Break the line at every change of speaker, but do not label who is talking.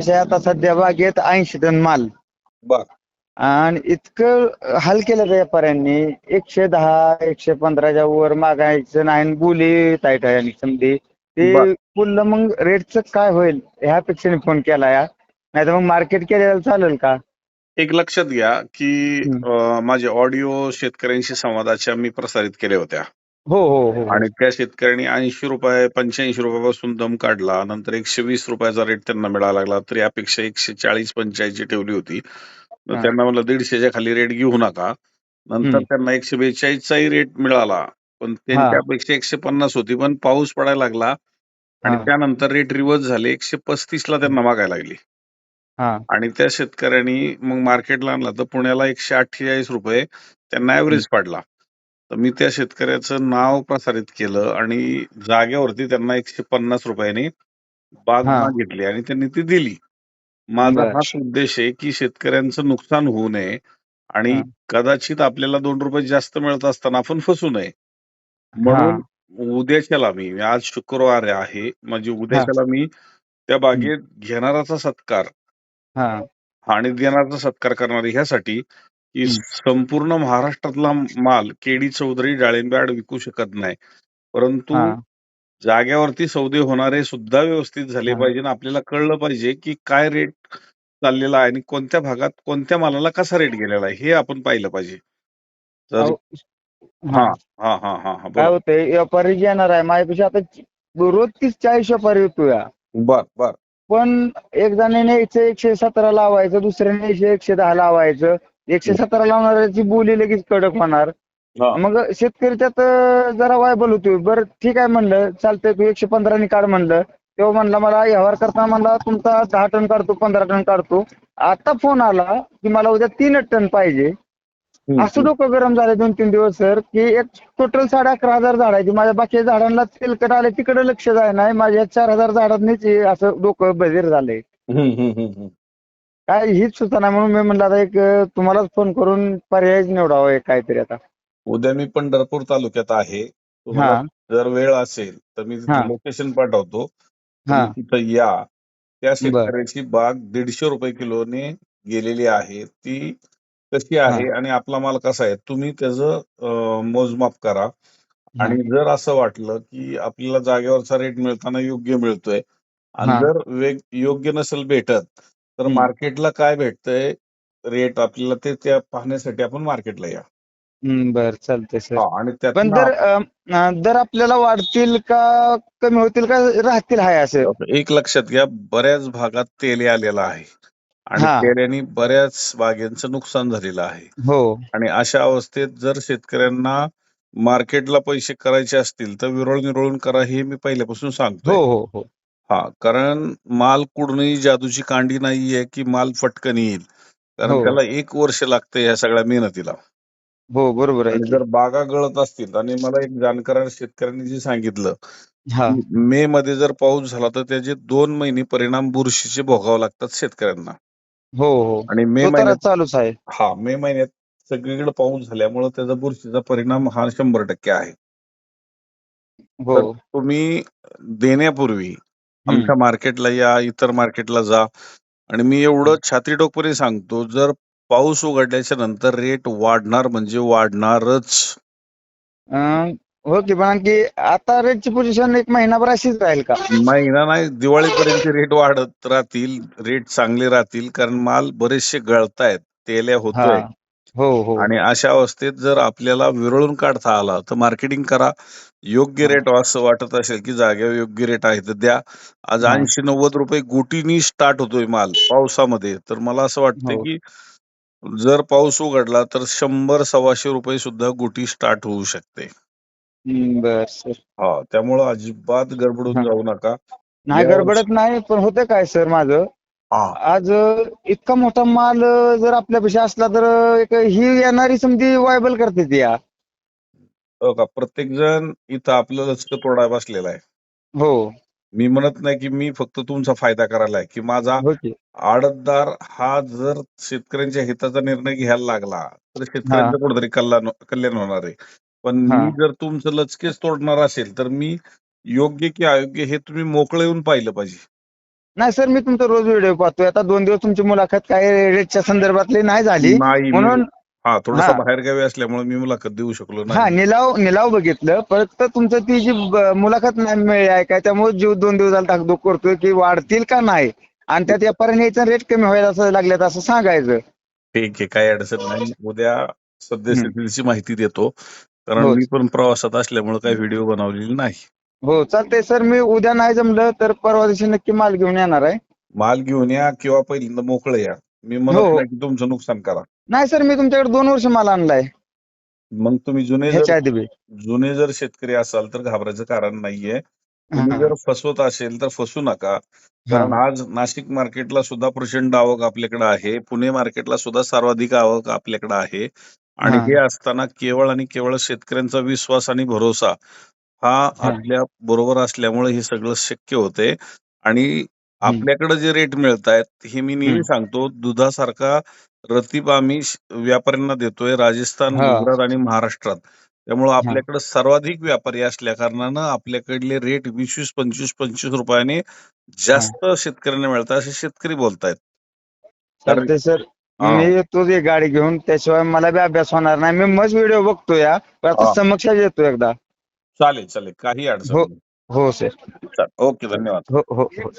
विषय आता सध्या बागेत ऐंशी टन माल.
बर
आणि इतकं हाल केलं त्या व्यापाऱ्यांनी. एकशे दहा एकशे पंधराच्या वर मागायचं नाही बोली टाईट आहे आणि समधी. ते
बर.
पुढलं मग रेटचं काय होईल? ह्या अपेक्षेने फोन केला या. नाही तर मग मार्केट केलेलं चालेल का?
एक लक्षात घ्या की
हम्म.
अं, माझे ऑडिओ शेतकऱ्यांशी संवादाच्या मी प्रसारित केल्या होत्या.
हो हो हो.
आणि त्या शेतकऱ्यांनी ऐंशी रुपये पंच्याऐंशी रुपयापासून दम काढला. नंतर एकशे वीस रुपयाचा रेट त्यांना मिळायला लागला. तरी अपेक्षा एकशे चाळीस पंचेचाळीसची ठेवली होती.
हा.
त्यांना म्हणलं दीडशेच्या खाली रेट घेऊ नका. नंतर
हम्म.
त्यांना एकशे बेचाळीसचाही रेट मिळाला. पण त्यांची
हा.
अपेक्षा एकशे पन्नास होती. पण पाऊस पडायला लागला. आणि
हा.
त्यानंतर रेट रिव्हर्स झाले. एकशे पस्तीसला त्यांना मागायला लागली.
हा.
आणि त्या शेतकऱ्यांनी मग मार्केटला आणला. तर पुण्याला एकशे अठ्ठेचाळीस रुपये त्यांना ऍव्हरेज पडला. तर मी त्या शेतकऱ्याचं नाव प्रसारित केलं आणि जागेवरती त्यांना एकशे पन्नास रुपयांनी बाग
हा.
मागितली आणि त्यांनी ती दिली माझा
बर.
हाच उद्देश आहे की शेतकऱ्यांचं नुकसान होऊ नये आणि
हा.
कदाचित आपल्याला दोन रुपये जास्त मिळत असताना आपण फसू नये म्हणून उद्याच्याला मी आज शुक्रवार आहे म्हणजे उद्याच्याला मी त्या बागेत घेणाराचा सत्कार
हा
आणि देणाराचा सत्कार करणार ह्यासाठी की. संपूर्ण महाराष्ट्रातला माल केडी चौधरी डाळिंब्याड विकू शकत नाही. परंतु
हा.
जाग्यावरती सौदे होणारे सुद्धा व्यवस्थित झाले
हा.
पाहिजे आणि आपल्याला कळलं पाहिजे की काय रेट चाललेला आहे आणि कोणत्या भागात कोणत्या मालाला कसा रेट गेलेला आहे हे आपण पाहिलं पाहिजे. तर
अहो,
हा.
हा
हा हा हा हा
काय
बोला.
होतंय व्यापारी घेणार आहे माझ्यापेक्षा आता रोज तीस चाळीस व्यापारी येतो या
बर बर.
पण एक जणाने एकशे एकशे सतरा लावायचं दुसऱ्याने एकशे एकशे दहा लावायचं. एकशे सतरा लावणाऱ्याची बोली लगेच कडक होणार. मग शेतकरी त्यात जरा वायबल होतोय बरं ठीक आहे म्हणलं चालतंय तू एकशे पंधरानी काढ म्हणलं. तेव्हा म्हणला मला व्यवहार करताना म्हणला तुमचा दहा टन काढतो पंधरा टन काढतो. आता फोन आला की मला उद्या तीन टन पाहिजे. असं डोकं गरम झालं दोन तीन दिवस सर की एक टोटल साडे अकरा हजार झाड आहे. माझ्या बाकी झाडांना तेलकट आले तिकडे लक्ष जाय नाही. माझ्या चार हजार झाडांनीच असं डोकं बधीर झालंय
हम्म, हम्म, हम्म, हम्म.
काय हीच सुचना म्हणून मी म्हणलं आता एक तुम्हालाच फोन करून पर्यायच निवडावा एक काहीतरी आता.
उद्या मी पंढरपूर तालुक्यात आहे. तुम्हाला
हा.
जर वेळ असेल तर मी
हा.
लोकेशन पाठवतो.
हा.
तिथं या. त्या शेतकऱ्याची बाग दीडशे रुपये किलोने गेलेली आहे. ती कशी आहे आणि आपला माल कसा आहे तुम्ही त्याचं अं, मोजमाप करा. आणि जर असं वाटलं की आपल्याला जागेवरचा रेट मिळताना योग्य मिळतोय आणि
हा.
जर वेग योग्य नसेल भेटत तर. मार्केटला काय भेटतंय? रेट आपल्याला ते त्या पाहण्यासाठी आपण मार्केटला या.
बर चालतंय सर.
हा, आणि
पण
त्यातनं
दर अं, दर आपल्याला वाढतील का कमी होतील का? राहतील हाय असं.
एक लक्षात घ्या बऱ्याच भागात तेले आलेला आहे. आणि
हा.
तेल्याने बऱ्याच बागेंचं नुकसान झालेलं आहे.
हो.
आणि अशा अवस्थेत जर शेतकऱ्यांना मार्केटला पैसे करायचे असतील तर विरळ निरळून करा हे मी पहिल्यापासून
हो
सांगतोय
हो हो.
हा कारण माल कुठूनही जादूची कांडी नाहीये की माल फटकन येईल. कारण
हो.
त्याला एक वर्ष लागतं या सगळ्या मेहनतीला.
हो बरोबर आहे
आणि
की.
जर बागा गळत असतील आणि मला एक जाणकार शेतकऱ्यांनी जे सांगितलं
हा.
मे मध्ये जर पाऊस झाला तर त्याचे दोन महिने परिणाम बुरशीचे भोगावे लागतात शेतकऱ्यांना.
हो हो.
आणि मे
तो तर
महिन्यात
चालूच आहे.
हा मे महिन्यात सगळीकडे पाऊस झाल्यामुळे त्याचा बुरशीचा परिणाम हा शंभर टक्के आहे.
हो.
तुम्ही देण्यापूर्वी आमच्या मार्केटला या इतर मार्केटला जा. आणि मी एवढं छाती टोकपणे सांगतो जर पाऊस उघडल्याच्या नंतर रेट वाढणार म्हणजे वाढणारच.
अं, हो की पण आणखी आता रेटची पोझिशन एक महिनाभर अशीच राहील का?
महिना नाही दिवाळीपर्यंत रेट वाढत राहतील रेट चांगले राहतील कारण माल बरेचसे गळतायत तेल्या होतोय.
हो. हो
आणि अशा अवस्थेत जर आपल्याला विरळून काढता आला तर मार्केटिंग करा योग्य
हा.
रेट असं वाटत असेल की जागेवर योग्य रेट आहे तर द्या आज
हा.
ऐंशी नव्वद रुपये गुटीनी स्टार्ट होतोय माल पावसामध्ये तर मला असं वाटतंय
हो.
की जर पाऊस उघडला तर शंभर सव्वाशे रुपये सुद्धा गुटी स्टार्ट होऊ शकते
हम्म, बर सर
हा त्यामुळं अजिबात गडबडून
हा.
जाऊ नका
नाही गडबडत नाही पण होतं काय सर माझं
हा
आज इतका मोठा माल जर आपल्यापाशी असला तर एक ही येणारी समधी वायबल करते ती या.
हो का? प्रत्येक जण इथं आपलं लचक तोडाय बसलेला आहे.
हो.
मी म्हणत नाही की मी फक्त तुमचा फायदा करायला आहे की माझा
हो की.
आडतदार हा जर शेतकऱ्यांच्या हिताचा निर्णय घ्यायला लागला तर शेतकऱ्यांचं कुठेतरी कल्याण कल्याण होणार आहे. पण
हा.
मी जर तुमचं लचकेच तोडणार असेल तर मी योग्य की अयोग्य हे तुम्ही मोकळं येऊन पाहिलं पाहिजे.
नाही सर मी तुमचा रोज व्हिडिओ पाहतोय. आता दोन दिवस तुमची मुलाखत काय रेटच्या संदर्भातली नाही झाली.
नाही मी-
म्हणून
हा थोडस
हा.
बाहेर गावी असल्यामुळे मी मुलाखत देऊ शकलो
हा
नाही
निलाव निलाव बघितलं. परत तुमचं ती जी ब- मुलाखत नाही मिळाली आहे काय त्यामुळे जीव दोन दिवस झाला धाकधूक करतोय की वाढतील का नाही? आणि त्यात व्यापाऱ्याने याचा रेट कमी व्हायला असं लागल्यात असं सांगायचं.
ठीक आहे काही अडचण नाही. उद्या सद्यस्थितीची माहिती देतो. कारण
हो.
मी पण प्रवासात असल्यामुळे काही व्हिडिओ बनवलेली नाही.
हो चालतंय सर. मी उद्या नाही जमलं तर परवा दिवशी नक्की माल घेऊन येणार आहे.
माल घेऊन या किंवा पहिल्यांदा मोकळं या. मी म्हणत
हो.
नाही की तुमचं नुकसान करा.
नाही सर मी तुमच्याकडे दोन वर्ष माल आणलाय.
मग तुम्ही जुने
ह्याच्या
जर
आधी बी.
जुने जर शेतकरी असाल तर घाबरायचं कारण नाहीये. तुम्ही
हा.
जर फसवत असेल तर फसू नका. कारण आज नाशिक मार्केटला सुद्धा प्रचंड आवक आपल्याकडे आहे. पुणे मार्केटला सुद्धा सर्वाधिक आवक आपल्याकडे आहे. आणि
हा.
हे असताना केवळ आणि केवळ शेतकऱ्यांचा विश्वास आणि भरोसा हा आपल्या बरोबर असल्यामुळे हे सगळं शक्य होते. आणि आपल्याकडे जे रेट मिळत आहेत हे मी नेहमी. सांगतो दुधासारखा रतीब आम्ही श- व्यापाऱ्यांना देतोय राजस्थान
हा.
गुजरात आणि महाराष्ट्रात. त्यामुळे आपल्याकडे सर्वाधिक व्यापारी असल्या कारणानं आपल्याकडले रेट वीस वीस पंचवीस पंचवीस रुपयाने जास्त शेतकऱ्यांना मिळतात असे शेतकरी बोलतायत. तर
सर
हा.
मी येतो गाडी घेऊन त्याशिवाय मला बी अभ्यास होणार नाही. मी मस्त व्हिडिओ बघतो या पण आता
हा.
समक्ष येतो एकदा.
चालेल चालेल काही अडचण
हो.
नाही
हो सर
चालेल. ओके धन्यवाद
हो हो हो